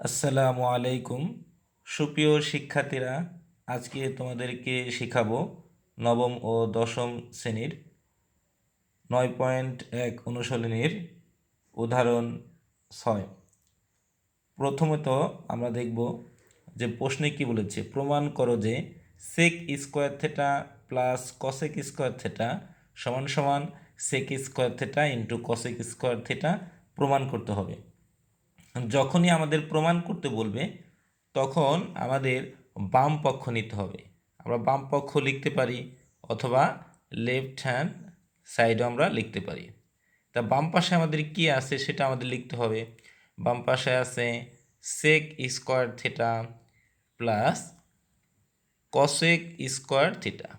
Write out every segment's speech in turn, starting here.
আসসালামু আলাইকুম। সুপ্রিয় শিক্ষার্থীরা, আজকে তোমাদেরকে শেখাবো নবম ও দশম শ্রেণির নয় পয়েন্ট এক অনুশীলনীর উদাহরণ ছয়। প্রথমত আমরা দেখব যে প্রশ্নে কি বলেছে, প্রমাণ করো যে sec square theta plus cosec square theta সমান সমান sec square theta into cosec square theta প্রমাণ করতে হবে। যখনই আমাদের প্রমাণ করতে বলবে, তখন আমাদের বাম পক্ষ নিতে হবে। আমরা বাম পক্ষ লিখতে পারি অথবা লেফট হ্যান্ড সাইডও আমরা লিখতে পারি। তা বাম পাশে আমাদের কি আছে সেটা আমাদের লিখতে হবে। বাম পাশে আছে sec square theta plus cosec square theta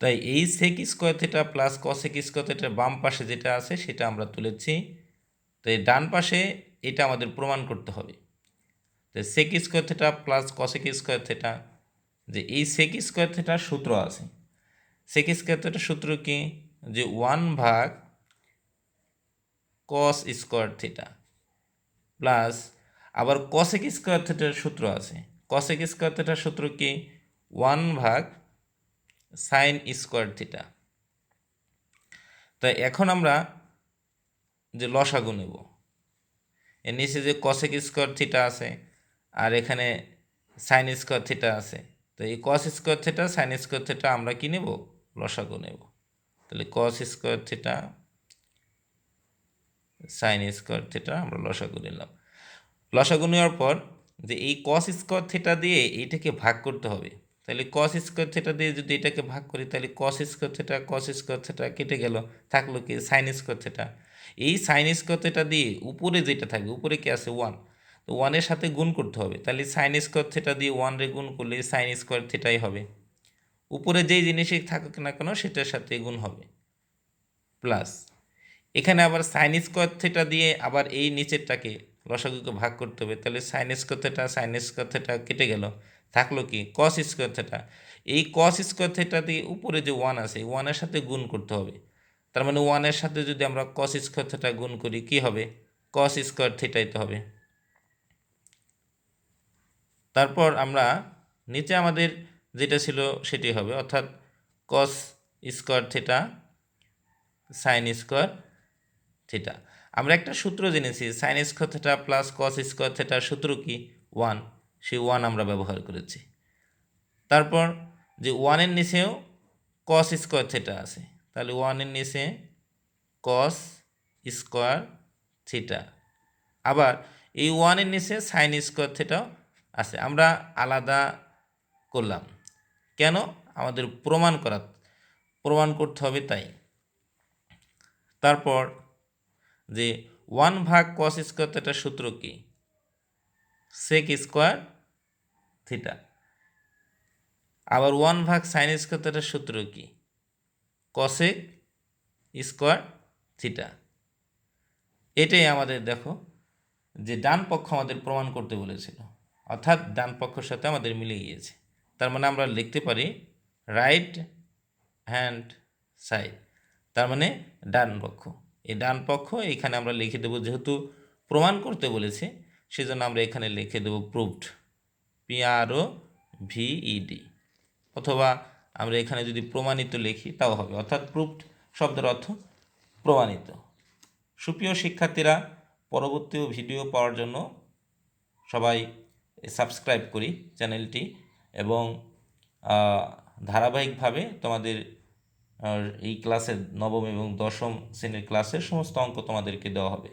তাই এই sec square theta plus cosec square থিটার বাম পাশে যেটা আছে সেটা আমরা তুলেছি। তো এই ডান পাশে এটা আমাদের প্রমাণ করতে হবে। তো sec square theta plus cosec square theta যে এই সেক স্কোয়ার থেটার সূত্র আছে। সেক স্কোয়ার থেটার সূত্র কি? যে ওয়ান ভাগ কস স্কোয়ার থেটা প্লাস আবার কসেক স্কোয়ার থেটার সূত্র আছে। কসেক স্কোয়ার থেটার সূত্র কি? ওয়ান ভাগ সাইন স্কোয়ার থিটা তাই এখন আমরা যে লসাগু নেব। এর নিচে যে কসেক স্কোয়ার থিটা আছে আর এখানে সাইন স্কোয়ার থিটা আছে। তো এই cos square theta sine square theta আমরা কি নেব? লসাগু নেব। তাহলে cos square theta sine square theta আমরা লসাগু নিলাম। লসাগু নেওয়ার পর যে এই কস স্কোয়ার থিটা দিয়ে এইটাকে ভাগ করতে হবে। তাহলে কস স্কোয়ার থিটা দিয়ে যদি এটাকে ভাগ করি, তাহলে cos square theta cos square theta কেটে গেল, থাকল কি সাইন স্কোয়ার থিটা এই সাইন স্কোয়ার থিটা দিয়ে উপরে যেটা থাকবে উপরে কি আছে? ওয়ান তো ওয়ানের সাথে গুণ করতে হবে। তাহলে সাইন স্কোয়ার থিটা দিয়ে ওয়ান রে গুণ করলে সাইন স্কোয়ার থিটাই হবে। উপরে যেই জিনিসই থাকুক না কেন, সেটার সাথে গুণ হবে। প্লাস এখানে আবার সাইন স্কোয়ার থিটা দিয়ে আবার এই নিচেরটাকে লসাগুকে ভাগ করতে হবে। তাহলে sine square theta sine square theta কেটে গেল। থাকল কি? কস স্কোয়ার থেটা এই কস স্কোয়ার থেটা দিয়ে উপরে যে ওয়ান আছে ওয়ানের সাথে গুণ করতে হবে। তার মানে ওয়ানের সাথে যদি আমরা কস স্কোয়ার থেটা গুণ করি, কি হবে? কস স্কোয়ার থিটাই থেটাইতে হবে। তারপর আমরা নিচে আমাদের যেটা ছিল সেটি হবে, অর্থাৎ cos square theta sine square theta আমরা একটা সূত্র জেনেছি sine square theta plus cos square থেটার সূত্র কি? ওয়ান সেই ওয়ান আমরা ব্যবহার করেছি। তারপর যে ওয়ানের নিচেও কস স্কোয়ার থেটা আছে। তাহলে ওয়ানের নিচে কস স্কোয়ার থিটা আবার এই ওয়ানের নিচে সাইন স্কোয়ার থিটাও আছে। আমরা আলাদা করলাম। কেন? আমাদের প্রমাণ করা প্রমাণ করতে হবে তাই। তারপর যে ওয়ান ভাগ কস স্কোয়ার থিটার সূত্র কি? সেক স্কোয়ার থিটা আবার ওয়ান ভাগ সাইন স্কোয়ার থিটার সূত্র কি? কসেক স্কোয়ার থিটা এটাই আমাদের দেখো, যে ডান পক্ষ আমাদের প্রমাণ করতে বলেছিল। অর্থাৎ ডান পক্ষের সাথে আমাদের মিলে গিয়েছে। তার মানে আমরা লিখতে পারি রাইট হ্যান্ড সাইড তার মানে ডান পক্ষ। এই ডান পক্ষ এখানে আমরা লিখে দেবো, যেহেতু প্রমাণ করতে বলেছে, সেজন্য আমরা এখানে লিখে দেবো প্রুভড পিআরও ভিইডি অথবা আমরা এখানে যদি প্রমাণিত লিখি, তাও হবে। অর্থাৎ প্রুফড শব্দের অর্থ প্রমাণিত। সুপ্রিয় শিক্ষার্থীরা, পরবর্তী ভিডিও পাওয়ার জন্য সবাই সাবস্ক্রাইব করি চ্যানেলটি এবং ধারাবাহিকভাবে তোমাদের এই ক্লাসের নবম এবং দশম শ্রেণির ক্লাসের সমস্ত অঙ্ক তোমাদেরকে দেওয়া হবে।